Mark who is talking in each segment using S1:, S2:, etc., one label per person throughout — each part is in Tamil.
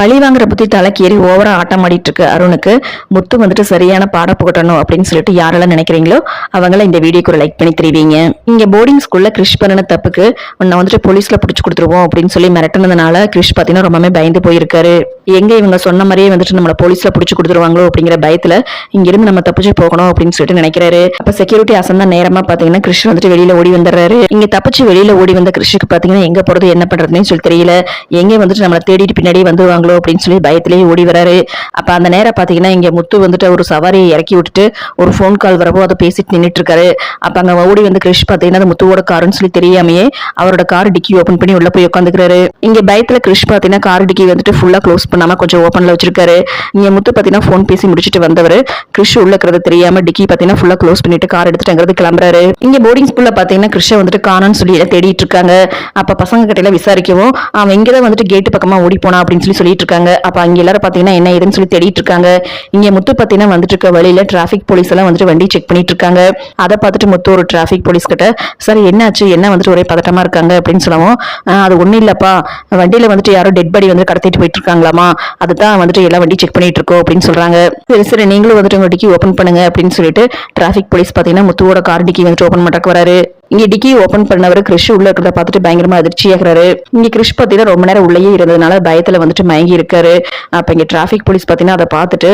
S1: பழி வாங்குற புத்தி தலைக்கேறி ஓவரா ஆட்டம் ஆடிட்டு இருக்கு அருணுக்கு. முத்து வந்துட்டு சரியான பாடம் புகட்டணும் அப்படின்னு சொல்லிட்டு யாரெல்லாம் நினைக்கிறீங்களோ அவங்கள இந்த வீடியோக்கு ஒரு லைக் பண்ணி தெரிவிங்க. இங்க போர்டிங் ஸ்கூல்ல கிறிஷ் பண்ணின தப்புக்கு உன்னை வந்துட்டு போலீஸ்ல பிடிச்சி கொடுத்துருவோம் அப்படின்னு சொல்லி மிரட்டினதுனால கிறிஷ் பாத்தீங்கன்னா ரொம்பவே பயந்து போயிருக்காரு. எங்கே இவங்க சொன்ன மாதிரியே வந்துட்டு நம்மளை போலீஸில் பிடிச்சி கொடுத்துருவாங்களோ அப்படிங்கிற பயத்துல இங்கிருந்து நம்ம தப்பிச்சு போகணும் அப்படின்னு சொல்லிட்டு நினைக்கிறாரு. அப்போ செக்யூரிட்டி அசந்தா நேரமா பார்த்தீங்கன்னா கிறிஷ் வந்துட்டு வெளியில ஓடி வந்துடுறாரு. இங்கே தப்பிச்சு வெளியில ஓடி வந்த கிறிஷுக்கு பார்த்தீங்கன்னா எங்கே போறது என்ன பண்றதுன்னு சொல்லி தெரியல. எங்கே வந்துட்டு நம்மளை தேடிட்டு பின்னாடியே வந்துருவாங்களோ அப்படின்னு சொல்லி பயத்திலேயே ஓடி வராரு. அப்போ அந்த நேரம் பாத்தீங்கன்னா இங்க முத்து வந்துட்டு ஒரு சவாரியை இறக்கி விட்டுட்டு ஒரு ஃபோன் கால் வரவோ அதை பேசிட்டு நின்றுட்டு இருக்காரு அப்ப அங்க ஓடி வந்து கிருஷ் பாத்தீங்கன்னா அது முத்துவோட காருன்னு சொல்லி தெரியாமையே அவரோட கார் டிக்கி ஓப்பன் பண்ணி உள்ள போய் உட்காந்துக்கிறாரு. இங்க பயத்தில் கிருஷ் பாத்தீங்கன்னா கார் டிக்கி வந்துட்டு ஃபுல்லாக க்ளோஸ் பண்ணி பண்ணாம கொஞ்சம் ஓப்பன்ல வச்சிருக்காரு. இங்க முத்து பாத்தீங்கன்னா ஃபோன் பேசி முடிச்சிட்டு வந்தவர். கிறிஷ் உள்ள இருக்கிறது தெரியாம டிக்கி பாத்தீங்கன்னா ஃபுல்லா க்ளோஸ் பண்ணிட்டு கார் எடுத்துட்டுங்கிறது கிளம்புறாரு. இங்க போர்டிங் ஸ்கூல்ல பாத்தீங்கன்னா கிறிஷ வந்துட்டு காணான்னு சொல்லி தேடிட்டு இருக்காங்க. அப்ப பசங்க கிட்டையில விசாரிக்கவும் அவன் இங்கதான் வந்துட்டு கேட்டு பக்கமா ஓடி போனா அப்படின்னு சொல்லி சொல்லிட்டு இருக்காங்க. அப்ப அங்க எல்லாரும் பாத்தீங்கன்னா என்ன ஏதுன்னு சொல்லி தேடிட்டு இருக்காங்க. இங்க முத்து பாத்தீங்கன்னா வந்துட்டு இருக்க வழியில டிராபிக் போலீஸ் எல்லாம் வந்துட்டு வண்டி செக் பண்ணிட்டு இருக்காங்க. அதை பார்த்துட்டு முத்து ஒரு டிராபிக் போலீஸ் கிட்ட சார் என்னாச்சு? என்ன வந்துட்டு ஒரே பதட்டமா இருக்காங்க? அப்படின்னு சொல்லவும் அது ஒன்றும் இல்லப்பா. வண்டியில வந்துட்டு யாரோ டெட் பாடி வந்து கடத்திட்டு போயிட்டு இருக்காங்களாமா? அதுதான் வந்துட்டு எல்லா வண்டி செக் பண்ணிட்டு இருக்கோம் அப்படின்னு சொல்றாங்க. சரி சரி நீங்களும் வந்துட்டு உங்க டிக்கி ஓப்பன் பண்ணுங்க அப்படின்னு சொல்லிட்டு டிராபிக் போலீஸ் பார்த்தீங்கன்னா முத்துவோட கார் டிக்கி வந்துட்டு ஓப்பன் பண்ணுறக்கு வராரு. இங்க டிக்கி ஓபன் பண்ணவர் கிறிஷ் உள்ள இருக்கிறத பார்த்துட்டு பயங்கரமா அதிர்ச்சி ஆகுறாரு. இங்க கிறிஷ் பார்த்தீங்கன்னா ரொம்ப நேரம் உள்ளேயே இருந்ததுனால பயத்துல வந்துட்டு மயங்கி இருக்காரு. அப்ப இங்க டிராபிக் போலீஸ் பாத்தீங்கன்னா அதை பார்த்துட்டு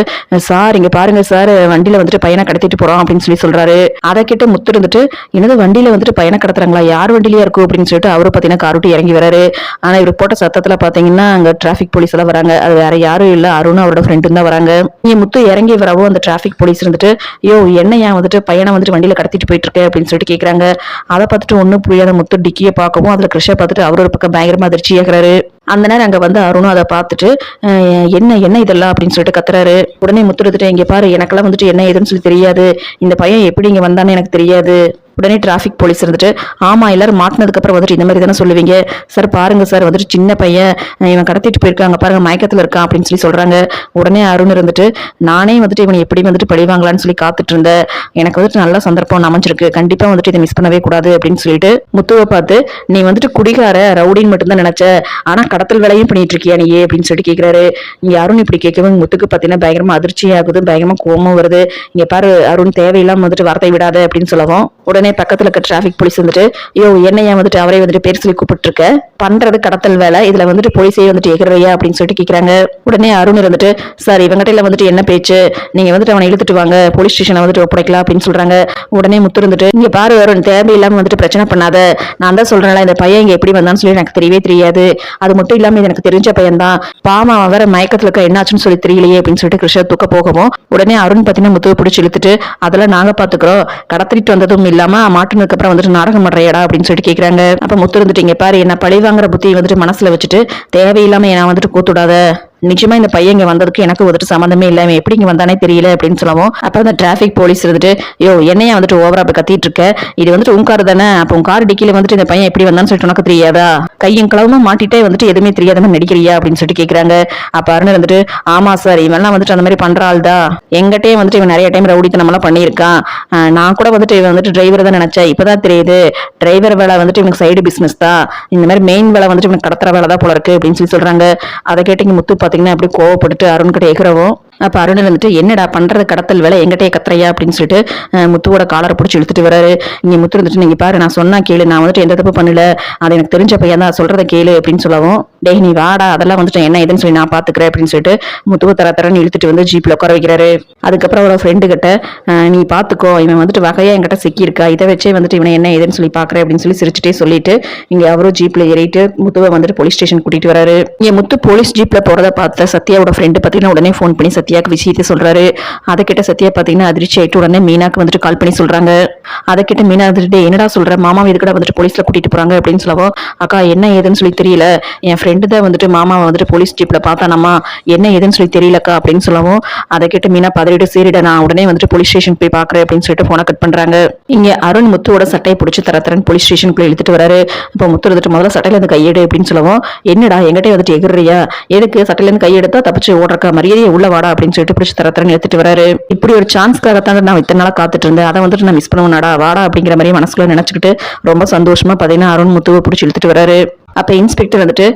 S1: சார் இங்க பாருங்க சார் வண்டியில வந்துட்டு பையனை கடத்திட்டு போறோம் அப்படின்னு சொல்லி சொல்றாரு. அதை கிட்ட முத்து இருந்துட்டு என்னது வண்டியில வந்துட்டு பையனை கடத்துறாங்களா? யார் வண்டியிலயா இருக்கும் அப்படின்னு சொல்லிட்டு அவரு பாத்தீங்கன்னா கார் விட்டு இறங்கி வராரு. ஆனா இவர் போட்ட சத்தத்துல பாத்தீங்கன்னா அங்க டிராபிக் போலீஸ் எல்லாம் வராங்க. அது வேற யாரும் இல்ல. அருணும் அவரோட ஃப்ரெண்டும் தான் வராங்க. இங்க முத்து இறங்கி வரவும் அந்த டிராபிக் போலீஸ் இருந்துட்டு ஐயோ என்ன ஏன் வந்துட்டு பையனை வந்துட்டு வண்டியில கடத்திட்டு போயிட்டு இருக்க? அப்படின்னு சொல்லிட்டு கேக்குறாங்க. அதை பார்த்துட்டு ஒன்றும் புரியாத முத்து டிக்கியை பார்க்கவும் அதில் கிருஷ்ண பார்த்துட்டு அவர் ஒரு பக்கம் பயங்கரமாக அதிர்ச்சி ஆகுறாரு அந்த நேரம் அங்கே வந்து அருணும் அதை பார்த்துட்டு என்ன என்ன இதெல்லாம்? அப்படின்னு சொல்லிட்டு கத்துறாரு. உடனே முத்து எடுத்துட்டு இங்கே பாரு எனக்கெல்லாம் வந்துட்டு என்ன ஏதுன்னு சொல்லி தெரியாது. இந்த பையன் எப்படி இங்கே வந்தான்னு எனக்கு தெரியாது. உடனே டிராஃபிக் போலீஸ் இருந்துட்டு ஆமா எல்லாரும் மாட்டினதுக்கப்புறம் வந்துட்டு இந்த மாதிரி தானே சொல்லுவீங்க? சார் பாருங்க சார் வந்துட்டு சின்ன பையன் இவன் கடத்திட்டு போயிருக்காங்க பாருங்க மயக்கத்தில் இருக்கான் அப்படின்னு சொல்லி சொல்கிறாங்க உடனே அருண் இருந்துட்டு நானே வந்துட்டு இவனை எப்படி வந்துட்டு பழிவாங்களான்னு சொல்லி காத்துட்டு இருந்தேன். எனக்கு வந்துட்டு நல்ல சந்தர்ப்பம் அமைஞ்சிருக்கு. கண்டிப்பாக வந்துட்டு இதை மிஸ் பண்ணவே கூடாது அப்படின்னு சொல்லிட்டு முத்துவை பார்த்து நீ வந்துட்டு குடிகார ரவுடின்னு மட்டும்தான் நினைச்ச. ஆனால் கடத்தல் வேலையும் பண்ணிட்டு இருக்கியா நீ அப்படின்னு சொல்லிட்டு கேட்குறாரு இங்கே அருண் இப்படி கேட்கவும் முத்துக்கு பார்த்தீங்கன்னா பயங்கரமா அதிர்ச்சி ஆகுது பயங்கரமா கோபம் வருது. இங்கே பாரு அருண் தேவையில்லாம வந்துட்டு வார்த்தை விடாத அப்படின்னு சொல்லவும் உடனே பக்கத்துல இருக்க டிராபிக் போலீஸ் வந்துட்டு ஐயோ என்னையா வந்துட்டு அவரே வந்துட்டு பேர் சொல்லி கூப்பிட்டுருக்க? பண்றது கடத்தல் வேலை. இதுல வந்துட்டு போலீஸே வந்துட்டு எகிறையா அப்படின்னு சொல்லிட்டு கேக்குறாங்க. உடனே அருண் இருந்துட்டு சார் இவங்ககிட்ட வந்துட்டு என்ன பேச்சு? நீங்க வந்துட்டு அவனை இழுத்துட்டு வாங்க. போலீஸ் ஸ்டேஷனை வந்துட்டு ஒப்படைக்கலாம் அப்படின்னு சொல்றாங்க. உடனே முத்து இருந்துட்டு நீங்க பாரு அருண் தேவையில்லாம வந்துட்டு பிரச்சனை பண்ணாத. நான் தான் சொல்றேன்ல இந்த பையன் இங்க எப்படி வந்தான்னு சொல்லி எனக்கு தெரியவே தெரியாது. அது மட்டும் இல்லாம இது எனக்கு தெரிஞ்ச பையன் தான் பாமா அவன் வேற மயக்கத்துல இருக்க என்னாச்சுன்னு சொல்லி தெரியலையே அப்படின்னு சொல்லிட்டு கிருஷ்ண தூக்க போகவும் உடனே அருண் பார்த்தீங்கன்னா முத்துவை பிடிச்சி இழுத்துட்டு அதெல்லாம் நாங்க பாத்துக்கிறோம். கடத்திட்டு வந்ததும் அம்மா மாட்டினதுக்கு அப்புறம் வந்துட்டு நாடகம் பண்றையடா அப்படின்னு சொல்லிட்டு கேக்குறாங்க. அப்ப முத்து இருந்துட்டீங்க பாரு என்ன பழி வாங்குற புத்தி வந்துட்டு மனசுல வச்சுட்டு தேவையில்லாம என்ன வந்துட்டு கூத்துடாத நிச்சயமா இந்த பையன் இங்க வந்ததுக்கு எனக்கு வந்துட்டு சம்மந்தமே இல்லை இவன் எப்படி இங்க வந்தானே தெரியல அப்படின்னு சொல்லவும் அப்ப அந்த டிராபிக் போலீஸ் இருந்துட்டு யோ என்னையா வந்துட்டு ஓவரா அப்படி கத்திட்டு இருக்க? இது வந்துட்டு உன் கார் தானே? அப்ப உன் கார் டிக்கில வந்துட்டு இந்த பையன் எப்படி வந்தான்னு சொல்லிட்டு உனக்கு தெரியாதா? கையும் களவுமா மாட்டிட்டே வந்துட்டு எதுவுமே தெரியாத நடிக்கிறியா? அப்படின்னு சொல்லிட்டு கேக்குறாங்க. அப்ப அருண் வந்துட்டு ஆமா சார் இவன்லாம் வந்துட்டு அந்த மாதிரி பண்ற ஆள் தான் எங்கிட்டே வந்துட்டு இவன் நிறைய டைம் ரவுடித்தனம் எல்லாம் பண்ணியிருக்கான் நான் கூட வந்துட்டு இவன் வந்துட்டு டிரைவர் தான் நினைச்சேன். இப்பதான் தெரியுது. டிரைவர் வேலை வந்துட்டு இவனுக்கு சைடு பிசினஸ் தான். இந்த மாதிரி மெயின் வேலை வந்துட்டு இவனுக்கு கடத்துற வேலை தான் போல இருக்கு அப்படின்னு சொல்லி சொல்றாங்க. அதை கேட்டு இங்க முத்து பார்த்தீங்கன்னா அப்படி கோவப்பட்டுட்டு அருண் கிட்ட எகிறவும் அப்ப அருண் வந்துட்டு என்னடா பண்ணுறது கடத்தல் வேலை எங்கிட்டே கத்துறையா? அப்படின்னு சொல்லிட்டு முத்துவோட காலரை பிடிச்சி இழுத்துட்டு வராரு. இங்கே முத்து இருந்துட்டு நீங்கள் பாரு நான் சொன்னா கேளு. நான் வந்துட்டு எந்த தப்பு பண்ணல. அது எனக்கு தெரிஞ்ச பையன் தான். சொல்கிறத கேளு அப்படின்னு சொல்லவும் டேய் நீ வாடா அதெல்லாம் வந்துட்டு என்ன ஏதுன்னு சொல்லி நான் பாத்துக்கிறேன் அப்படின்னு சொல்லிட்டு முத்துவ தர தரன்னு இழுத்துட்டு வந்து ஜீப்ல உட்கார வைக்கிறாரு. அதுக்கப்புறம் அவரோட ஃப்ரெண்டு கிட்ட நீ பாத்துக்கோ இவன் வந்துட்டு வகையா என்கிட்ட சிக்கியிருக்கா இதை வச்சே வந்துட்டு இவனை என்ன ஏதுன்னு சொல்லி பாக்குறேன் அப்படின்னு சொல்லி சிரிச்சுட்டே சொல்லிட்டு இங்க அவரும் ஜீப்ல ஏறிட்டு முத்துவை வந்துட்டு போலீஸ் ஸ்டேஷன் கூட்டிட்டு வராரு. என் முத்து போலீஸ் ஜீப்ல போறத பார்த்த சத்யாவோட ஃப்ரெண்டு பாத்தீங்கன்னா உடனே ஃபோன் பண்ணி சத்யாக்கு விஷயத்தை சொல்றாரு. அதை கிட்ட சத்யா பாத்தீங்கன்னா அதிர்ச்சி ஆயிட்டு உடனே மீனாக்கு வந்துட்டு கால் பண்ணி சொல்றாங்க. அதை கிட்ட மீனா வந்துட்டு என்னடா சொல்ற? மாமா இதுக்கட வந்துட்டு போலீஸ்ல கூட்டிட்டு போறாங்க? அப்படின்னு சொல்லவும் அக்கா என்ன ஏதுன்னு சொல்லி தெரியல. என் ஃப்ரெண்ட் தான் வந்துட்டு மாமாவை வந்துட்டு போலீஸ் ஜீப்ல பார்த்தானாமா என்ன ஏதுன்னு சொல்லி தெரியலக்கா அப்படின்னு சொல்லவும் அதை கேட்டு மீனா பதறிட்டு சரிடா நான் உடனே வந்துட்டு போலீஸ் ஸ்டேஷன் போய் பாக்குறேன் அப்படின்னு சொல்லிட்டு போனை கட் பண்றாங்க. இங்க அருண் முத்துவோட சட்டையை பிடிச்சி தரத்தரன் போலீஸ் ஸ்டேஷனுக்குள்ள இழுத்துட்டு வராரு. இப்போ முத்து வந்துட்டு முதல்ல சட்டையில இருந்து கையெடு அப்படின்னு சொல்லவும் என்னடா எங்கிட்டே வந்துட்டு எகிறியா எதுக்கு சட்டையில இருந்து கையெடுத்தா தப்பிச்சு ஓடுறக்கா? மரியாதையை உள்ள வாடா அப்படின்னு சொல்லிட்டு பிடிச்சி தரத்தரன் எடுத்துட்டு வராரு. இப்படி ஒரு சான்ஸ்க்காகத்தான் நான் இத்தனை நாளா காத்துட்டு இருந்தேன். அதை வந்துட்டு நான் மிஸ் பண்ணுவேன்டா வாடா அப்படிங்கிற மாதிரி மனசுக்குள்ள நினைச்சுக்கிட்டு ரொம்ப சந்தோஷமா பாத்தீங்கன்னா அருண் முத்துவை பிடிச்சி இழுத்துட்டு வராரு. அப்போ இன்ஸ்பெக்டர் வந்துட்டு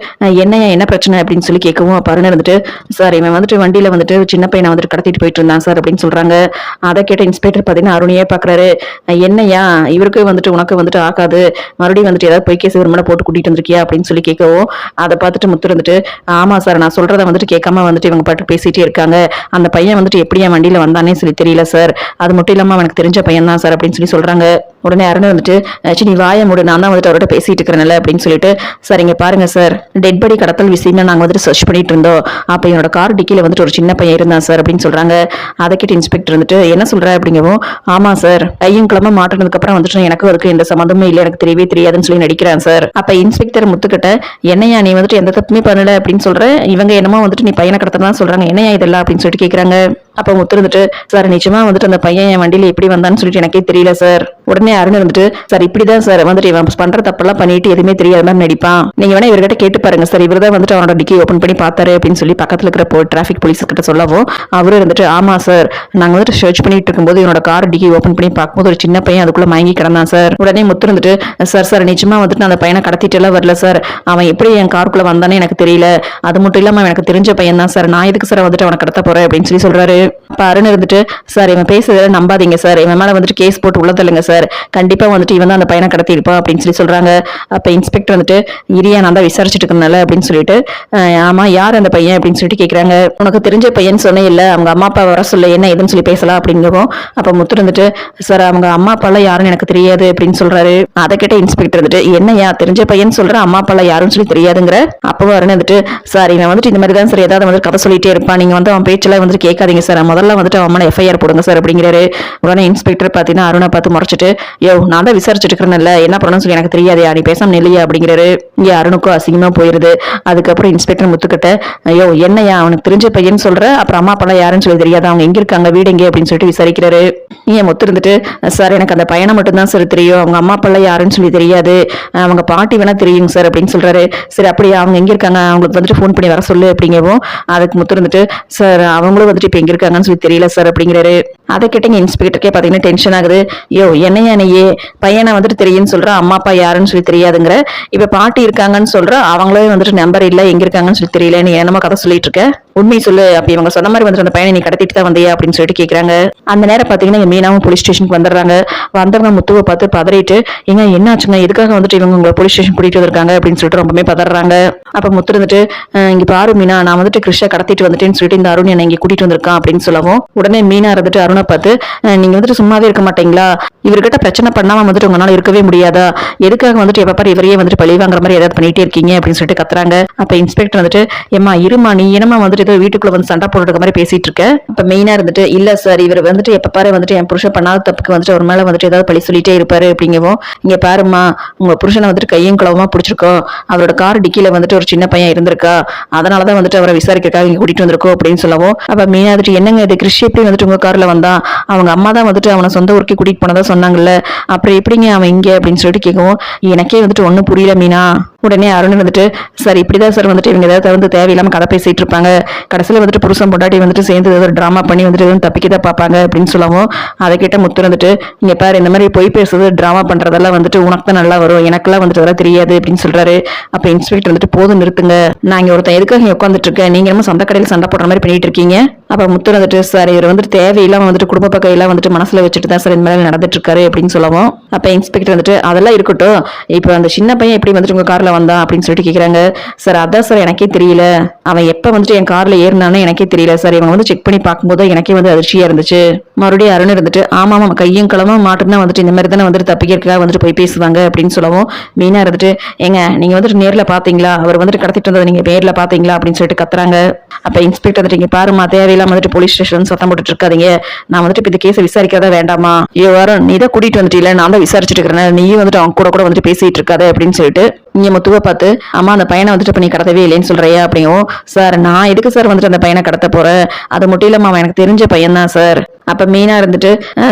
S1: என்னையா என்ன பிரச்சனை? அப்படின்னு சொல்லி கேட்கவும் அப்போ அருண் வந்துட்டு சார் இவன் வந்துட்டு வண்டியில் வந்துட்டு சின்ன பையனை வந்துட்டு கடத்திட்டு போயிட்டு இருந்தான் சார் அப்படின்னு சொல்கிறாங்க அதை கேட்ட இன்ஸ்பெக்டர் பார்த்தீங்கன்னா அருணையே பார்க்குறாரு என்னையா இவருக்கு வந்துட்டு உனக்கு வந்துட்டு ஆகாது. மறுபடியும் வந்துட்டு ஏதாவது பொய் கேஸ் விரும்பின போட்டு கூட்டிகிட்டு வந்திருக்கியா? அப்படின்னு சொல்லி கேட்கவும் அதை பார்த்துட்டு முத்து வந்துட்டு ஆமாம் சார் நான் சொல்கிறத வந்துட்டு கேட்காம வந்துட்டு இவங்க பாட்டு பேசிகிட்டே இருக்காங்க. அந்த பையன் வந்துட்டு எப்படி என் வந்தானே சொல்லி தெரியல சார். அது மட்டும் இல்லாமல் அவனுக்கு தெரிஞ்ச பையன் தான் சார் அப்படின்னு சொல்லி சொல்கிறாங்க உடனே அருண் வந்துட்டு சரி நீ வாய மூடு நான் தான் வந்துட்டு அவரோட பேசிட்டு இருக்கிறனால அப்படின்னு சொல்லிட்டு சார் இங்கே பாருங்க சார் டெட் பாடி கடத்தல் விஷயம்னா நாங்கள் வந்துட்டு சர்ச் பண்ணிட்டு இருந்தோம். அப்போ என்னோட கார் டிக்கியில் வந்துட்டு ஒரு சின்ன பையன் இருந்தான் சார் அப்படின்னு சொல்கிறாங்க அதை கேட்டு இன்ஸ்பெக்டர் வந்துட்டு என்ன சொல்கிற அப்படிங்கவும் ஆமாம் சார் கையும் கிளம்ப மாட்டினதுக்கப்புறம் வந்துட்டு எனக்கு அதுக்கு எந்த சம்மந்தமும் இல்லை எனக்கு தெரியவே தெரியாதுன்னு சொல்லி நடிக்கிறேன் சார். அப்போ இன்ஸ்பெக்டர் முத்துக்கிட்ட என்னையா நீ வந்துட்டு எந்த தப்புமே பண்ணல அப்படின்னு சொல்கிறேன் இவங்க என்னமோ வந்துட்டு நீ பையனை கடத்ததான் சொல்கிறாங்க என்னையா இதெல்லாம்? அப்படின்னு சொல்லிட்டு கேட்குறாங்க அப்போ முத்து இருந்துட்டு சார் நிச்சயமா வந்துட்டு அந்த பையன் என் வண்டியில் எப்படி வந்தான்னு சொல்லிட்டு எனக்கே தெரியல சார். உடனே அருண் இருந்துட்டு சார் இப்படிதான் சார். வந்துட்டு இவன் பண்ற தப்பெல்லாம் பண்ணிட்டு எதுவுமே தெரியாத மாதிரி நடிப்பான். நீங்க வேணா இவர்கிட்ட கேட்டு பாருங்க சார். இவர் தான் வந்துட்டு அவனோட டிக்கி ஓப்பன் பண்ணி பார்த்தாரு அப்படின்னு சொல்லி பக்கத்தில் இருக்கிற போ டிராஃபிக் போலீஸ் கிட்ட சொல்லவும் அவரு இருந்துட்டு ஆமா சார். நாங்க வந்துட்டு சர்ச் பண்ணிட்டு இருக்கும்போது என்னோட கார் டிக்கி ஓப்பன் பண்ணி பார்க்கும்போது ஒரு சின்ன பையன் அதுக்குள்ள மயங்கி கிடந்தான் சார். உடனே முத்து இருந்துட்டு சார் சார் நிச்சயமா வந்துட்டு நான் அந்த பையனை கடத்திட்டு எல்லாம் வரல சார். அவன் எப்படி என் காருக்குள்ள வந்தானே எனக்கு தெரியல. அது மட்டும் இல்லாம எனக்கு தெரிஞ்ச பையன் தான் சார். நான் எதுக்கு சார் வந்துட்டு அவனை கடத்த போறேன்? அப்படின்னு சொல்லி சொல்றாரு. அப்ப அருண் இருந்துட்டு சார் இவன் பேசுறதெல்லாம் நம்பாதீங்க சார். இவன் மேல வந்துட்டு கேஸ் போட்டு உள்ள தள்ளுங்க சார். கண்டிப்பா வந்துட்டு இவன் தான் அந்த பையனை கடத்தி இருப்பான் அப்படின்னு சொல்லி சொல்றாங்க. அப்ப இன்ஸ்பெக்டர் வந்துட்டு இரியா நான் தான் விசாரிச்சுட்டு இருக்கனால அப்படின்னு சொல்லிட்டு ஆமாம் ஆமா யார் அந்த பையன்? அப்படின்னு சொல்லிட்டு கேட்குறாங்க உனக்கு தெரிஞ்ச பையன் சொன்னே இல்லை அவங்க அம்மா அப்பா வர சொல்ல என்ன ஏதுன்னு சொல்லி பேசலாம் அப்படிங்கிறோம் அப்போ முத்து இருந்துட்டு சார் அவங்க அம்மா அப்பா எல்லாம் யாருன்னு எனக்கு தெரியாது அப்படின்னு சொல்றாரு. அதை கேட்ட இன்ஸ்பெக்டர் வந்துட்டு என்னையா தெரிஞ்ச பையன் சொல்ற அம்மா அப்பாலாம் யாருன்னு சொல்லி தெரியாதுங்கிற? அப்போ வரணும் வந்துட்டு சார் இவன் வந்துட்டு இந்த மாதிரி தான் சார். ஏதாவது வந்து கதை சொல்லிட்டே இருப்பான். நீங்க வந்து அவன் பேச்செல்லாம் வந்துட்டு கேட்காதீங்க சார். சார். முதல்ல வந்துட்டு அவன் மேலே எஃப்ஐஆர் போடுங்க சார் அப்படிங்கிறாரு. உடனே இன்ஸ்பெக்டர் பாத்தீங்கன்னா அருணை பார்த்து முறைச்சிட்டு யோ நான் தான் விசாரிச்சுட்டு இருக்கிறேன்ல என்ன பண்ணணும்னு சொல்லி எனக்கு தெரியாது நீ பேசாம நில்லையா அப்படிங்கிறாரு. இங்கே அருணுக்கும் அசிங்கமா போயிருது. அதுக்கப்புறம் இன்ஸ்பெக்டர் முத்துக்கிட்ட ஐயோ என்னையா அவனுக்கு தெரிஞ்ச பையன் சொல்ற? அப்புறம் அம்மா அப்பா யாருன்னு சொல்லி தெரியாது. அவங்க எங்க இருக்காங்க வீடு எங்கே? அப்படின்னு சொல்லிட்டு விசாரிக்கிறாரு. ஏன் முத்து இருந்துட்டு சார் எனக்கு அந்த பையனை மட்டும் தான் சார் தெரியும். அவங்க அம்மா அப்பா யாருன்னு சொல்லி தெரியாது. அவங்க பாட்டி வேணா தெரியும் சார் அப்படின்னு சொல்றாரு. சரி அப்படியா அவங்க எங்க இருக்காங்க? அவங்களுக்கு வந்துட்டு ஃபோன் பண்ணி வர சொல்லு அப்படிங்கவும் அதுக்கு முத்து இருந்துட்டு சார் அவங்களும் வந்துட்டு இப்போ எங்க இருக்காங்கன்னு சொல்லி தெரியல சார் அப்படிங்கிறாரு. அதை கேட்டீங்க இன்ஸ்பெக்டருக்கே பாத்தீங்கன்னா டென்ஷன் ஆகுது. யோ என்னையா நீயே பையனை வந்துட்டு தெரியும்னு சொல்ற அம்மா அப்பா யாருன்னு சொல்லி தெரியாதுங்கிற. இப்ப பாட்டி இருக்காங்கன்னு சொல்ற அவங்களே வந்துட்டு நம்பர் இல்ல எங்க இருக்காங்கன்னு சொல்லி தெரியல. என்னமோ கதை சொல்லிட்டு இருக்க? உண்மை சொல்லு அப்படி இவங்க சொன்ன மாதிரி வந்துட்டு அந்த பையனை நீ கடத்திட்டு தான் வந்தியா அப்படின்னு சொல்லிட்டு கேட்குறாங்க அந்த நேரம் பார்த்தீங்கன்னா மீனாவும் போலீஸ் ஸ்டேஷனுக்கு வந்துடுறாங்க. வந்தவங்க முத்துவை பார்த்து பதறிட்டு ஏங்க என்னாச்சுங்க எதுக்காக வந்துட்டு இவங்க உங்களை போலீஸ் ஸ்டேஷன் கூட்டிட்டு வந்திருக்காங்க? அப்படின்னு சொல்லிட்டு ரொம்பவே பதறாங்க. அப்போ முத்து இருந்துட்டு இங்க பாரு மீனா நான் வந்துட்டு கிருஷ்ண கடத்திட்டு வந்துட்டேன்னு சொல்லிட்டு இந்த அருண் என்னை இங்க கூட்டிட்டு வந்திருக்கான் அப்படின்னு சொல்லவும் உடனே மீனா இருந்துட்டு அருணை பார்த்து நீங்க வந்துட்டு சும்மாவே இருக்க மாட்டீங்களா? இவர்கிட்ட பிரச்சனை பண்ணாம வந்துட்டு உங்களால இருக்கவே முடியாதா? எதுக்காக வந்துட்டு எப்ப பாரு இவரையே வந்துட்டு பழி வாங்குற மாதிரி ஏதாவது பண்ணிட்டே இருக்கீங்க அப்படின்னு சொல்லிட்டு கத்துறாங்க. அப்போ இன்ஸ்பெக்டர் வந்துட்டு ஏமா இருமா நீ என்னமா வந்துட்டு ஏதோ வீட்டுக்குள்ள வந்து சண்டை போட்டுருக்க மாதிரி பேசிட்டு இருக்க? அப்ப மெயினா இருந்துட்டு இல்லை சார் இவர் வந்துட்டு எப்ப பாரு வந்துட்டு என் புருஷன் பண்ணாத தப்புக்கு வந்துட்டு ஒரு மேலே வந்துட்டு ஏதாவது பழி சொல்லிட்டே இருப்பாரு அப்படிங்கவும் இங்கே பாருமா உங்க புருஷனை வந்துட்டு கையும் களவுமா பிடிச்சிருக்கோம். அவரோட கார் டிக்கில வந்துட்டு ஒரு சின்ன பையன் இருந்திருக்கா? அதனால தான் வந்துட்டு அவரை விசாரிக்கிறக்காக இங்கே கூட்டிட்டு வந்திருக்கோம் அப்படின்னு சொல்லவும் அப்போ மெயினாக வந்துட்டு என்னங்க இது? கிருஷி எப்படி வந்துட்டு உங்கள் காரில் வந்தான்? அவங்க அம்மா தான் வந்துட்டு அவனை சொந்த ஊருக்கு கூட்டிகிட்டு போனதா சொன்னாங்கல்ல? அப்புறம் எப்படிங்க அவன் இங்க அப்படின்னு சொல்லிட்டு கேட்கவும் எனக்கே வந்துட்டு ஒன்றும் புரியல மீனா. உடனே அருண் வந்துட்டு சார் இப்படிதான் சார் வந்துட்டு இவங்க ஏதாவது வந்து தேவையில்லாமல் கதை பேசிட்டு இருப்பாங்க. கடைசியில் வந்துட்டு புருஷன் பொண்டாட்டி வந்துட்டு சேர்ந்து ஏதாவது ட்ராமா பண்ணி வந்துட்டு எதுவும் தப்பிக்கதான் பார்ப்பாங்க அப்படின்னு சொல்லவும் அதை கிட்ட முத்து வந்துட்டு இங்க பாரு இந்த மாதிரி பொய் பேசுறது ட்ராமா பண்றதெல்லாம் வந்துட்டு உனக்கு தான் நல்லா வரும். எனக்கெல்லாம் வந்துட்டு அதெல்லாம் தெரியாது அப்படின்னு சொல்றாரு. அப்ப இன்ஸ்பெக்டர் வந்துட்டு போதும் நிறுத்துங்க. நான் இங்க ஒருத்தன் எதுக்காக உட்காந்துட்டு இருக்கேன்? நீங்க நம்ம சொந்த கடையில் சண்டை போடுற மாதிரி பண்ணிட்டு இருக்கீங்க. அப்ப முத்து வந்துட்டு சார் இவர் வந்துட்டு தேவையில்லாம வந்துட்டு குடும்ப பக்கையெல்லாம் வந்துட்டு மனசுல வச்சுட்டு தான் சார் இந்த மாதிரி நடந்துட்டு இருக்காரு அப்படின்னு சொல்லவும். அப்ப இன்ஸ்பெக்டர் வந்துட்டு அதெல்லாம் இருக்கட்டும். இப்போ அந்த சின்ன பையன் எப்படி வந்துட்டு உங்க கார்ல வந்தான் அப்படின்னு சொல்லிட்டு கேக்குறாங்க. சார் அதான் சார் எனக்கே தெரியல. அவன் எப்ப வந்துட்டு என் கார்ல ஏறினானே எனக்கே தெரியல. சார் இவங்க வந்து செக் பண்ணி பார்க்கும்போது எனக்கே வந்து அதிர்ச்சியா இருந்துச்சு. மறுபடியும் அருண் இருந்துட்டு ஆமா ஆமா கையும் களமா மாட்டுனா வந்துட்டு இந்த மாதிரி தானே வந்துட்டு தப்பிக்கிறதுக்காக வந்துட்டு போய் பேசுவாங்க அப்படின்னு சொல்லவும் மீனாக இருந்துட்டு ஏங்க நீங்க வந்துட்டு நேரில் பார்த்தீங்களா அவர் வந்துட்டு கடத்திட்டு வந்ததை நீங்க நேரில் பார்த்தீங்களா அப்படின்னு சொல்லிட்டு கத்துறாங்க. அப்போ இன்ஸ்பெக்டர் வந்துட்டு இங்கே பாருமா தேவையில்லாம வந்துட்டு போலீஸ் ஸ்டேஷன் சத்தம் போட்டுட்டு இருக்காதீங்க. நான் வந்துட்டு இப்போ இந்த கேஸை விசாரிக்கிறதா வேண்டாமா ஐயோ வரும் நீ தான் கூட்டிகிட்டு வந்துட்டீல நான் தான் விசாரிச்சுட்டு இருக்கிறேன். நீயும் வந்துட்டு அவங்க கூட கூட வந்துட்டு பேசிட்டு இருக்காது அப்படின்னு சொல்லிட்டு நீங்கள் முத்துவை பார்த்து அம்மா அந்த பையனை வந்துட்டு இப்போ நீ கடத்தவே இல்லைன்னு சொல்கிறியா அப்படியும் சார் நான் எதுக்கு சார் வந்துட்டு அந்த பையனை கடத்த போகிறேன் அது மட்டும் இல்லாமல் அவன் எனக்கு தெரிஞ்ச பையன் தான் சார். அப்போ மீனா இருந்துட்டு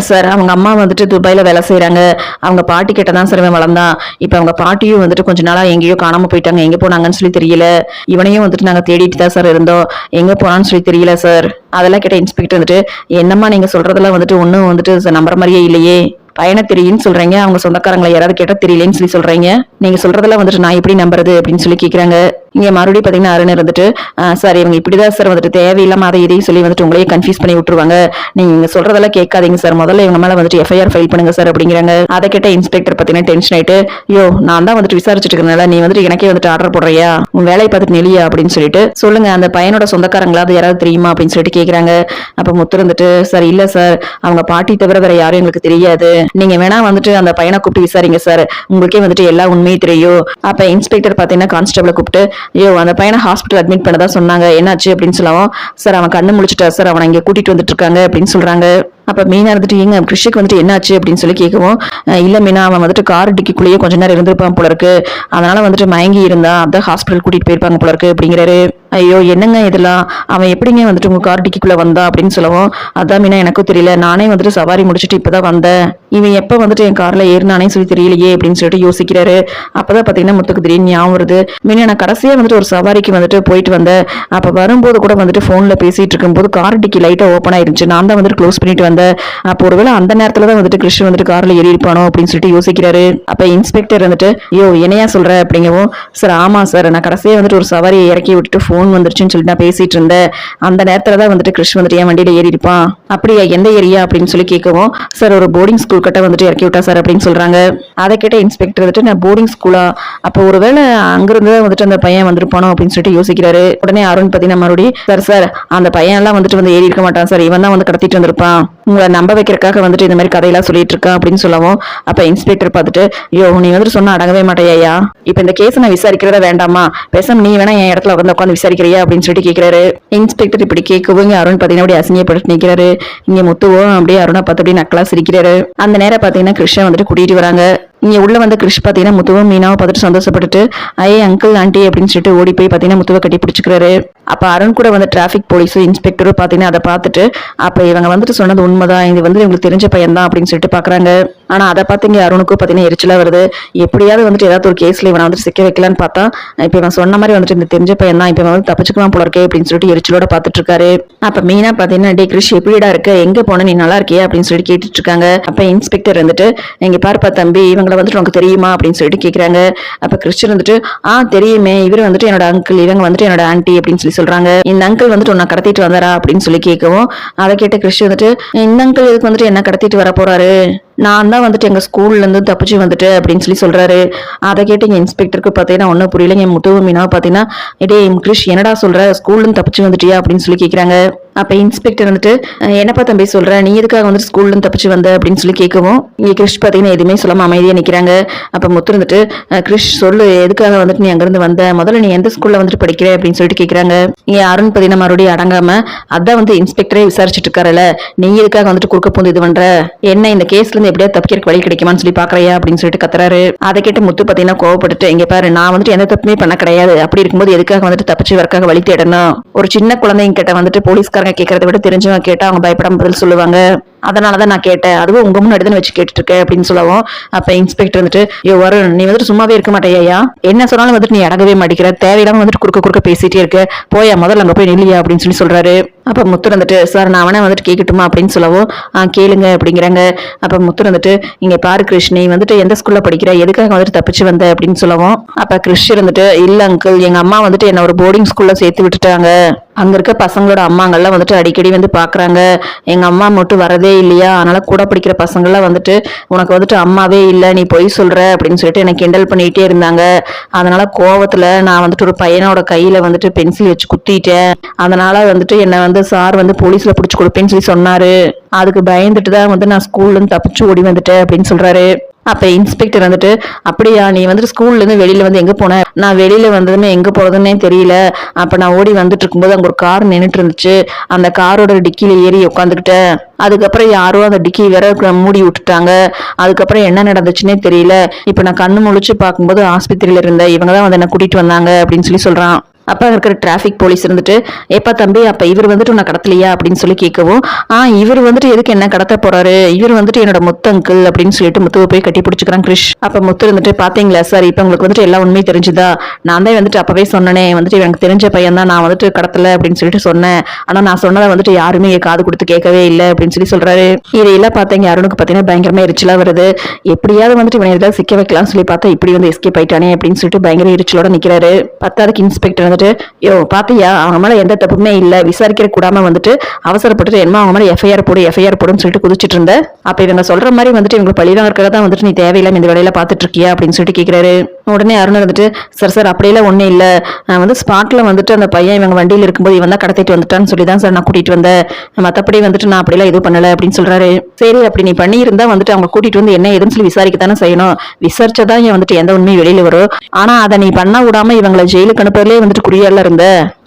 S1: சார் அவங்க அம்மா வந்துட்டு துபாயில் வேலை செய்கிறாங்க அவங்க பாட்டி கிட்ட தான் சார் இவன் வளர்ந்தான். இப்போ அவங்க பாட்டியும் வந்துட்டு கொஞ்ச நாளாக எங்கேயோ காணாமல் போயிட்டாங்க. எங்கே போனாங்கன்னு சொல்லி தெரியல. இவனையும் வந்துட்டு நாங்கள் தேடிட்டு தான் சார் இருந்தோம். எங்கே போனான்னு சொல்லி தெரியல சார். அதெல்லாம் கேட்ட இன்ஸ்பெக்டர் வந்துட்டு என்னம்மா நீங்கள் சொல்கிறதெல்லாம் வந்துட்டு ஒன்றும் வந்துட்டு நம்புற மாதிரியே இல்லையே. பயண தெரியும்னு சொல்றீங்க. அவங்க சொந்தக்காரங்களை யாராவது கேட்டா தெரியலன்னு சொல்லி சொல்றீங்க. நீங்க சொல்றதெல்லாம் வந்துட்டு நான் எப்படி நம்புறது அப்படின்னு சொல்லி கேக்குறாங்க. இங்கே மறுபடியும் பார்த்தீங்கன்னா அருண் இருந்துட்டு "ஆ, சார் இவங்க இப்படிதான் சார் வந்துட்டு தேவையில்லாம அதை இதையும் சொல்லி வந்துட்டு உங்களையே கன்ஃபியூஸ் பண்ணி விட்டுருவாங்க. நீங்க இங்க சொல்றதெல்லாம் கேட்காதீங்க சார் முதல்ல இவங்க மேல வந்துட்டு எஃப்ஐஆர் ஃபைல் பண்ணுங்க சார் அப்படிங்கிறாங்க. அதை கேட்ட இன்ஸ்பெக்டர் பாத்தீங்கன்னா டென்ஷன் ஆயிட்டு யோ நான் தான் வந்துட்டு விசாரிச்சுட்டு இருக்கனால நீ வந்துட்டு எனக்கே வந்துட்டு ஆர்டர் போடுறியா? உன் வேலையை பார்த்துட்டு நெளியா அப்படின்னு சொல்லிட்டு சொல்லுங்க அந்த பையனோட சொந்தக்காரங்களாவது யாராவது தெரியுமா? அப்படின்னு சொல்லிட்டு கேக்குறாங்க. அப்ப முத்து இருந்துட்டு சார் இல்ல சார் அவங்க பாட்டி தவிர வேற யாரும் எங்களுக்கு தெரியாது. நீங்க வேணா வந்துட்டு அந்த பையனை கூப்பிட்டு விசாரிங்க சார் உங்களுக்கே வந்துட்டு எல்லா உண்மையும் தெரியும். அப்ப இன்ஸ்பெக்டர் பாத்தீங்கன்னா கான்ஸ்டபிளை கூப்பிட்டு ஐயோ அந்த பையனை ஹாஸ்பிட்டல் அட்மிட் பண்ணதான் சொன்னாங்க. என்னாச்சு அப்படின்னு சொல்லவும் சார் அவன் கண்ணு முழிச்சிட்டா சார் அவனை இங்கே கூட்டிகிட்டு வந்துட்டு இருக்காங்க அப்படின்னு சொல்கிறாங்க அப்போ மீனா இருந்துட்டு எங்க கிருஷிக்கு வந்துட்டு என்னாச்சு அப்படின்னு சொல்லி கேட்கவும் இல்லை மீனா அவன் வந்துட்டு கார் டிக்கிக்குள்ளேயே கொஞ்ச நேரம் இருந்திருப்பான் போல இருக்கு அதனால வந்துட்டு மயங்கி இருந்தா அதான் ஹாஸ்பிட்டல் கூட்டிட்டு போயிருப்பாங்க போல இருக்கு அப்படிங்கிறாரு. ஐயோ என்னங்க இதெல்லாம்? அவன் எப்படிங்க வந்துட்டு உங்க கார் டிக்கிக்குள்ள வந்தா? அப்படின்னு சொல்லவும் அதான் மீனா எனக்கும் தெரியல. நானே வந்துட்டு சவாரி முடிச்சுட்டு இப்பதான் வந்தேன். இவன் எப்ப வந்துட்டு என் கார்ல ஏறினானே சொல்லி தெரியலையே அப்படின்னு சொல்லிட்டு யோசிக்கிறாரு. அப்பதான் பாத்தீங்கன்னா முத்துக்கு திடீர்னு ஞாபகம் வருது. மீனா நான் கடைசியா வந்துட்டு ஒரு சவாரிக்கு வந்துட்டு போயிட்டு வந்தேன். அப்ப வரும்போது கூட வந்துட்டு போன்ல பேசிட்டு இருக்கும்போது கார் டிக்கி லைட்டா ஓப்பன் ஆயிருந்துச்சு. நான் தான் வந்துட்டு க்ளோஸ் பண்ணிட்டு வந்தேன். அப்போ ஒருவேளை அந்த நேரத்துல தான் வந்துட்டு கிருஷ்ணன் வந்துட்டு கார்ல ஏறி இருப்பானோ அப்படின்னு சொல்லிட்டு யோசிக்கிறாரு. அப்ப இன்ஸ்பெக்டர் வந்துட்டு ஐயோ என்னையா சொல்ற? அப்படிங்கவும் சார் ஆமா சார். நான் கடைசியே வந்துட்டு ஒரு சவாரியை இறக்கி விட்டுட்டு ஃபோன் வந்துருச்சுன்னு சொல்லிட்டு நான் பேசிட்டு இருந்தேன். அந்த நேரத்துல தான் வந்துட்டு கிருஷ்ணன் வந்துட்டு என் வண்டியில ஏறி இருப்பான். அப்படியா எந்த ஏரியா? அப்படின்னு சொல்லி கேட்கவும் சார் ஒரு போர்டிங் ஸ்கூல் கிட்ட வந்துட்டு இறக்கி விட்டா சார்? அப்படின்னு சொல்றாங்க. அதை கேட்ட இன்ஸ்பெக்டர் வந்துட்டு நான் போர்டிங் ஸ்கூலா அப்போ ஒருவேளை அங்கிருந்து தான் வந்துட்டு அந்த பையன் வந்திருப்பானோ அப்படின்னு சொல்லிட்டு யோசிக்கிறாரு. உடனே அருண் பாத்தீங்கன்னா மறுபடியும் சார் சார் அந்த பையன் எல்லாம் வந்துட்டு வந்து ஏறி இருக்க மாட்டான் சார். இவன் தான் வந்து கடத்திட்டு வந்திருப்பான். உங்களை நம்ப வைக்கிறக்காக வந்துட்டு இந்த மாதிரி கதையெல்லாம் சொல்லிட்டு இருக்கான் அப்படின்னு சொல்லவும் அப்ப இன்ஸ்பெக்டர் பார்த்துட்டு ஐயோ நீ வந்துட்டு சொன்னால் அடங்கவே மாட்டேயா இப்ப இந்த கேஸ் நான் விசாரிக்கிறத வேண்டாமா? பேசாம நீ வேணா என் இடத்துல வந்து உட்காந்து விசாரிக்கிறியா அப்படின்னு சொல்லிட்டு கேக்குறாரு. இன்ஸ்பெக்டர் இப்படி கேட்கவும் அருண் பாத்தீங்கன்னா அப்படியே அசிங்கப்பட்டு நிக்கிறாரு. இங்க முத்துவோம் அப்படியே அருணா பார்த்து அப்படியே நக்கலா சிரிக்கிறாரு. அந்த நேரம் பாத்தீங்கன்னா கிருஷ்ணன் வந்துட்டு கூட்டிகிட்டு வராங்க. இங்கே உள்ள வந்து கிருஷ் பார்த்தீங்கன்னா முத்துவும் மீனாவை பார்த்துட்டு சந்தோஷப்பட்டுட்டு ஐயே அங்கிள் ஆண்டி அப்படின்னு சொல்லிட்டு ஓடி போய் பார்த்தீங்கன்னா முத்துவை கட்டி பிடிச்சிக்கிறாரு. அப்போ அருண் கூட வந்து டிராஃபிக் போலீஸும் இன்ஸ்பெக்டரும் பார்த்தீங்கன்னா அதை பார்த்துட்டு அப்போ இவங்க வந்துட்டு சொன்னது உண்மைதான் இது வந்து இவங்களுக்கு தெரிஞ்ச பையன் தான் அப்படின்னு சொல்லிட்டு பார்க்குறாங்க ஆனால் அதை பார்த்து இங்கே அருணுக்கும் பார்த்தீங்கன்னா எரிச்சலாக வருது. எப்படியாவது வந்துட்டு ஏதாவது ஒரு கேஸில் இவனை வந்துட்டு சிக்க வைக்கலான்னு பார்த்தா இப்போ இவன் சொன்ன மாதிரி வந்துட்டு இந்த தெரிஞ்ச பையன் தான். இப்போ வந்து தப்பிச்சுக்கலாம் போல இருக்கே அப்படின்னு சொல்லிட்டு எரிச்சலோட பார்த்துட்டு இருக்காரு. அப்போ மீனா பார்த்தீங்கன்னா டே கிருஷ் எப்படிடா இருக்க? எங்கே போன? நீ நல்லா இருக்கியா? அப்படின்னு சொல்லிட்டு கேட்டுட்டு இருக்காங்க. அப்போ இன்ஸ்பெக்டர் வந்துட்டு எங்கள் பாருப்பா தம்பி இவங்களை வந்துட்டு உனக்கு தெரியுமா? அப்படின்னு சொல்லிட்டு கேட்குறாங்க அப்போ கிறிஸ்டின் வந்துட்டு ஆ தெரியுமே. இவர் வந்துட்டு என்னோட அங்கிள் இவங்க வந்துட்டு என்னோட ஆன்ட்டி அப்படின்னு சொல்லி சொல்கிறாங்க இந்த அங்கிள் வந்துட்டு உன்னை கடத்திட்டு வந்தாரா? அப்படின்னு சொல்லி கேட்கவும் அதை கேட்ட கிறிஸ்டி வந்துட்டு இந்த அங்கிள் இதுக்கு வந்துட்டு என்ன கடத்திட்டு வர போறாரு? நான் தான் வந்துட்டு எங்கள் ஸ்கூல்லேருந்து தப்பிச்சு வந்துட்டு அப்படின்னு சொல்லி சொல்கிறாரு அதை கேட்டு எங்கள் இன்ஸ்பெக்டருக்கு பார்த்தீங்கன்னா ஒன்றும் புரியல என் முத்துவ மீனாவை பார்த்தீங்கன்னா டே கிறிஷ் என்னடா சொல்கிற ஸ்கூல்லேருந்து தப்பிச்சு வந்துட்டியா? அப்படின்னு சொல்லி கேட்குறாங்க அப்ப இன்ஸ்பெக்டர் வந்துட்டு என்னப்பா தம்பி சொல்ற? நீ எதுக்காக வந்துட்டு ஸ்கூல்ல தப்பிச்சு வந்த? அப்படின்னு சொல்லி கேட்கவும் இங்கே கிறிஷ் பாத்தீங்கன்னா எதுவுமே சொல்லாமல் அமைதியாக நிற்கிறாங்க அப்போ முத்து இருந்துட்டு கிறிஷ் சொல்லு எதுக்காக வந்துட்டு நீ அங்கிருந்து வந்த? முதல்ல நீ எந்த ஸ்கூல்ல வந்துட்டு படிக்கிற? அப்படின்னு சொல்லிட்டு கேட்குறாங்க இங்கே அருண் பாத்தீங்கன்னா மறுபடியும் அடங்காம அதான் வந்து இன்ஸ்பெக்டரே விசாரிச்சுட்டு இருக்காருல்ல நீ எதுக்காக வந்துட்டு குறுக்க பூந்து இது பண்ற? என்ன இந்த கேஸ்ல இருந்து எப்படியா தப்பிக்கிறதுக்கு வழி கிடைக்குமான்னு சொல்லி பாக்குறியா? அப்படின்னு சொல்லிட்டு கத்துறாரு. அதை கேட்டு முத்து பாத்தீங்கன்னா கோவப்பட்டுட்டு இங்க பாரு நான் வந்துட்டு எந்த தப்புமே பண்ண கிடையாது. அப்படி இருக்கும்போது எதுக்காக வந்துட்டு தப்பிச்சு வரக்காக வழி தேடணும்? ஒரு சின்ன குழந்தைங்க கிட்ட வந்துட்டு போலீஸ்காரங்க கேட்கறத விட தெரிஞ்சவங்க கேட்டா அவங்க பயப்படாம பதில் சொல்லுவாங்க. அதனாலதான் நான் கேட்டேன். அதுவும் உங்க முன்னாடி தான் வச்சு கேட்டுட்டு இருக்கேன் அப்படின்னு சொல்லவும் அப்ப இன்ஸ்பெக்டர் வந்துட்டு ஐயோ வருண் நீ வந்துட்டு சும்மாவே இருக்க மாட்டேயா என்ன சொன்னாலும் வந்துட்டு நீ அடங்கவே மாட்டேங்கிற. தேவையில்லாம வந்துட்டு குறுக்க குறுக்க பேசிட்டே இருக்க. போயா முதல்ல அங்க போய் நில்லியா? அப்படின்னு சொல்லி சொல்றாரு. அப்ப முத்து வந்துட்டு சார் நான் அவனே வந்துட்டு கேட்கட்டுமா அப்படின்னு சொல்லவும் ஆ கேளுங்க அப்படிங்கிறாங்க. அப்ப முத்து வந்துட்டு இங்க பாரு கிருஷ் நீ வந்துட்டு எந்த ஸ்கூல்ல படிக்கிற? எதுக்காக வந்துட்டு தப்பிச்சு வந்த? அப்படின்னு சொல்லவும் அப்ப கிருஷ் வந்துட்டு இல்ல அங்கிள் எங்க அம்மா வந்துட்டு என்ன ஒரு போர்டிங் ஸ்கூல்ல சேர்த்து விட்டுட்டாங்க. அங்க இருக்க பசங்களோட அம்மாங்கள்லாம் வந்துட்டு அடிக்கடி வந்து பாக்குறாங்க. எங்க அம்மா மட்டும் வரதே இல்லையா? அதனால கூட படிக்கிற பசங்கள்லாம் வந்துட்டு உனக்கு வந்துட்டு அம்மாவே இல்லை நீ பொய் சொல்ற அப்படின்னு சொல்லிட்டு எனக்கு கிண்டல் பண்ணிட்டே இருந்தாங்க. அதனால கோவத்துல நான் வந்துட்டு ஒரு பையனோட கையில வந்துட்டு பென்சில் வச்சு குத்திட்டேன். அதனால வந்துட்டு என்னை வந்து சார் வந்து போலீஸ்ல பிடிச்சி கொடுப்பேன்னு சொல்லி சொன்னாரு. அதுக்கு பயந்துட்டு தான் வந்து நான் ஸ்கூல்ல இருந்து தப்பிச்சு ஓடி வந்துட்டேன் அப்படின்னு சொல்றாரு. அப்போ இன்ஸ்பெக்டர் வந்துட்டு அப்படியா நீ வந்துட்டு ஸ்கூல்லேருந்து வெளியில் வந்து எங்கே போன? நான் வெளியில் வந்ததுமே எங்கே போகிறதுன்னே தெரியல. அப்போ நான் ஓடி வந்துட்டு இருக்கும்போது அங்கே ஒரு கார் நின்றுட்டு இருந்துச்சு. அந்த காரோட டிக்கியில் ஏறி உட்காந்துக்கிட்டேன் அதுக்கப்புறம் யாரோ அந்த டிக்கி வேற மூடி விட்டுட்டாங்க. அதுக்கப்புறம் என்ன நடந்துச்சுன்னே தெரியல. இப்போ நான் கண்ணு முழிச்சு பார்க்கும்போது ஆஸ்பத்திரியில இருந்த இவங்க தான் வந்து என்ன கூட்டிட்டு வந்தாங்க அப்படின்னு சொல்லி சொல்றான். அப்போ இருக்கிற டிராஃபிக் போலீஸ் இருந்துட்டு ஏப்பா தம்பி அப்போ இவர் வந்துட்டு உன்னை கடத்தலையா? அப்படின்னு சொல்லி கேட்கவும் ஆ இவர் வந்துட்டு எதுக்கு என்ன கடத்த போறாரு? இவர் வந்துட்டு என்னோட முத்து அங்கிள் அப்படின்னு சொல்லிட்டு முத்துவை போய் கட்டி பிடிச்சிக்கிறான் கிரிஷ். அப்போ முத்து இருந்துட்டு பாத்தீங்களா சார் இப்போ உங்களுக்கு வந்துட்டு எல்லா உண்மையும் தெரிஞ்சுதா? நான் தான் வந்துட்டு அப்பவே சொன்னனே வந்துட்டு எனக்கு தெரிஞ்ச பையன் தான் நான் வந்துட்டு கடத்தல அப்படின்னு சொல்லிட்டு சொன்னேன். ஆனா நான் சொன்னதை வந்துட்டு யாருமே என் காது கொடுத்து கேட்கவே இல்லை அப்படின்னு சொல்லி சொல்றாரு. இதையெல்லாம் பார்த்தீங்க அருணுக்கு பாத்தீங்கன்னா பயங்கரமா எரிச்சலா வருது. எப்படியாவது வந்துட்டு இவனை ஏதாவது சிக்க வைக்கலாம்னு சொல்லி பார்த்தா இப்படி வந்து எஸ்கேப் ஆயிட்டானே அப்படின்னு சொல்லிட்டு பயங்கர எரிச்சலோட நிக்கிறாரு. பத்தாவதுக்கு இன்ஸ்பெக்டர் வந்துட்டு யோ பாத்தியா அவங்க மேலே எந்த தப்புமே இல்ல விசாரிக்கிற கூடாம வந்துட்டு அவசரப்பட்டுட்டு என்ன அவங்க மேலே எஃப்ஐஆர் போடு எஃப்ஐஆர் போடுன்னு சொல்லிட்டு குதிச்சிட்டு இருந்த. அப்ப இவங்க சொல்ற மாதிரி வந்துட்டு இவங்களுக்கு பழிவாங்கிறதுக்காக தான் வந்துட்டு நீ தேவையில்லாம இந்த வேலையில பாத்துட்டு இருக்கியா? அப்படின்னு சொல்லிட்டு கேக்குறாரு. உடனே அருண் வந்துட்டு சார் சார் அப்படியெல்லாம் ஒன்றும் இல்லை. நான் வந்து ஸ்பாட்டில் வந்துட்டு அந்த பையன் இவங்க வண்டியில் இருக்கும்போது இவன் தான் கடத்திட்டு வந்துட்டான்னு சொல்லி தான் சார் நான் கூட்டிகிட்டு வந்தேன். மற்றபடி வந்துட்டு நான் அப்படிலாம் எதுவும் பண்ணலை அப்படின்னு சொல்கிறாரு சரி அப்படி நீ பண்ணியிருந்தா வந்துட்டு அவங்க கூட்டிகிட்டு வந்து என்ன ஏதுன்னு சொல்லி விசாரிக்கத்தானே செய்யணும். விசாரிச்சதான் ஏன் வந்துட்டு எந்த உண்மையும் வெளியில் வரும். ஆனால் அதை நீ பண்ண விடாம இவங்களை ஜெயிலுக்கு அனுப்புறதுலேயே வந்துட்டு குறியால இருந்த.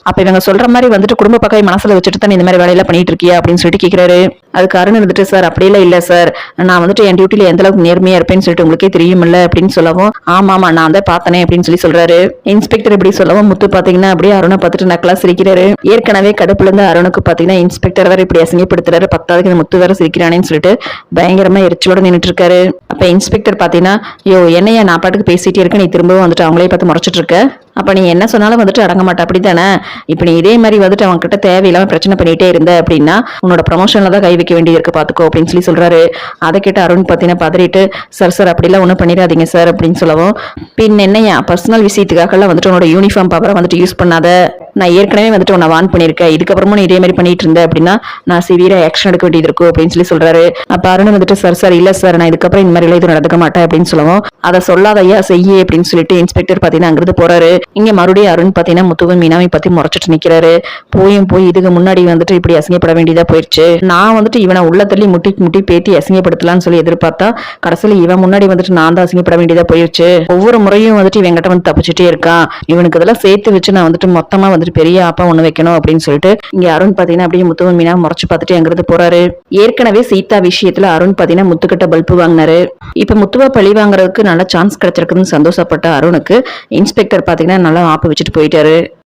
S1: அப்ப இவங்க சொல்ற மாதிரி வந்துட்டு குடும்ப பக்கம் மனசுல வச்சுட்டு தான் இந்த மாதிரி வேலையெல்லாம் பண்ணிட்டு இருக்கியா? அப்படின்னு சொல்லிட்டு கேக்குறாரு. அதுக்கு அருண் இருந்துட்டு சார் அப்படியெல்லாம் இல்லை சார். நான் வந்துட்டு என் டியூட்டில எந்த அளவுக்கு நேர்மையா இருப்பேன்னு சொல்லிட்டு உங்களுக்கே தெரியுமில்ல அப்படின்னு சொல்லவும் ஆமா ஆமா நான் தான் பார்த்தனே அப்படின்னு சொல்லி சொல்றாரு. இன்ஸ்பெக்டர் இப்படி சொல்லவும் முத்து பார்த்தீங்கன்னா அப்படியே அருணை பார்த்துட்டு நக்கலா சிரிக்கிறாரு. ஏற்கனவே கடுப்புல இருந்து அருணுக்கு பாத்தீங்கன்னா இன்ஸ்பெக்டர் வேற இப்படி அசிங்கப்படுத்துறாரு. பத்தாவது இந்த முத்து வேற சிரிக்கிறானேன்னு சொல்லிட்டு பயங்கரமா எரிச்சலோட நின்னுட்டு இருக்காரு அப்ப இன்ஸ்பெக்டர் பாத்தீங்கன்னா யோ என்னையா நான் பாட்டுக்கு பேசிட்டே இருக்க நீ திரும்பவும் வந்துட்டு அவங்களே பார்த்து முறைச்சிட்டு இருக்க அப்ப நீ என்ன சொன்னாலும் வந்துட்டு அடங்க மாட்டேன் அப்படி தானே இப்ப நீ இதே மாதிரி வந்துட்டு அவங்ககிட்ட கிட்ட தேவையில்லாம பிரச்சனை பண்ணிட்டே இருந்த அப்படின்னா உன்னோட ப்ரமோஷன்ல தான் கை வைக்க வேண்டியிருக்கு பார்த்துக்கோ அப்படின்னு சொல்லி சொல்றாரு. அதை கேட்டு அருண் பாத்தீங்கன்னா பதறிட்டு சார் சார் அப்படிலாம் ஒன்றும் பண்ணிடாதீங்க சார் அப்படின்னு சொல்லவும். பின் என்னையா பர்சனல் விஷயத்துக்காகலாம் வந்துட்டு உன்னோட யூனிஃபார்ம் பவரை வந்துட்டு யூஸ் பண்ணாத. நான் ஏற்கனவே வந்துட்டு உன்னை வான் பண்ணியிருக்கேன். இதுக்கப்புறமும் நீ இதே மாதிரி பண்ணிட்டு இருந்த அப்படின்னா நான் சிவியராக ஆக்ஷன் எடுக்க வேண்டியது இருக்கும் அப்படின்னு சொல்லி சொல்றாரு. அப்ப அருண் வந்துட்டு சார் சார் இல்ல சார் நான் இதுக்கப்புறம் இந்த மாதிரி எல்லாம் எதுவும் மாட்டேன் அப்படின்னு சொல்லவும். அதை சொல்லாதையா செய்ய அப்படின்னு சொல்லிட்டு இன்ஸ்பெக்டர் பாத்தீங்கன்னா அங்கிருந்து போறாரு. இங்க மறுபடியும் அருண் பாத்தீங்கன்னா முத்துவன் மீனாவை பத்தி முறைச்சிட்டு நிக்கிறாரு. போயும் போய் இதுக்கு முன்னாடி வந்துட்டு இப்படி அசிங்கப்பட வேண்டியதாக போயிடுச்சு நான் வந்துட்டு இவனை உள்ள தள்ளி முட்டி முட்டி பேத்தி அசிங்கப்படுத்தலாம்னு சொல்லி எதிர்பார்த்தா கடைசியில இவன் முன்னாடி வந்துட்டு நான் தான் அசிங்கப்பட வேண்டியதா போயிடுச்சு ஒவ்வொரு முறையும் வந்துட்டு இவங்கிட்ட வந்து தப்பிச்சுட்டே இருக்கான் இவனுக்கு இதெல்லாம் சேர்த்து வச்சு நான் வந்துட்டு மொத்தமா வந்துட்டு பெரிய ஆப்பா ஒண்ணு வைக்கணும் அப்படின்னு சொல்லிட்டு இங்க அருண் பாத்தீங்கன்னா அப்படியே முத்துவன் மீனா முறைச்சு பார்த்துட்டு அங்கிருந்து போறாரு. ஏற்கனவே சீதா விஷயத்துல அருண் பாத்தீங்கன்னா முத்துக்கிட்ட பல்பு வாங்கினாரு. இப்ப முத்துவா பழி வாங்குறதுக்கு நல்ல சான்ஸ் கிடைச்சிருக்குன்னு சந்தோஷப்பட்ட அருணுக்கு இன்ஸ்பெக்டர் பாத்தீங்கன்னா நல்லா ஆப்பு வச்சுட்டு போயிட்டாரு.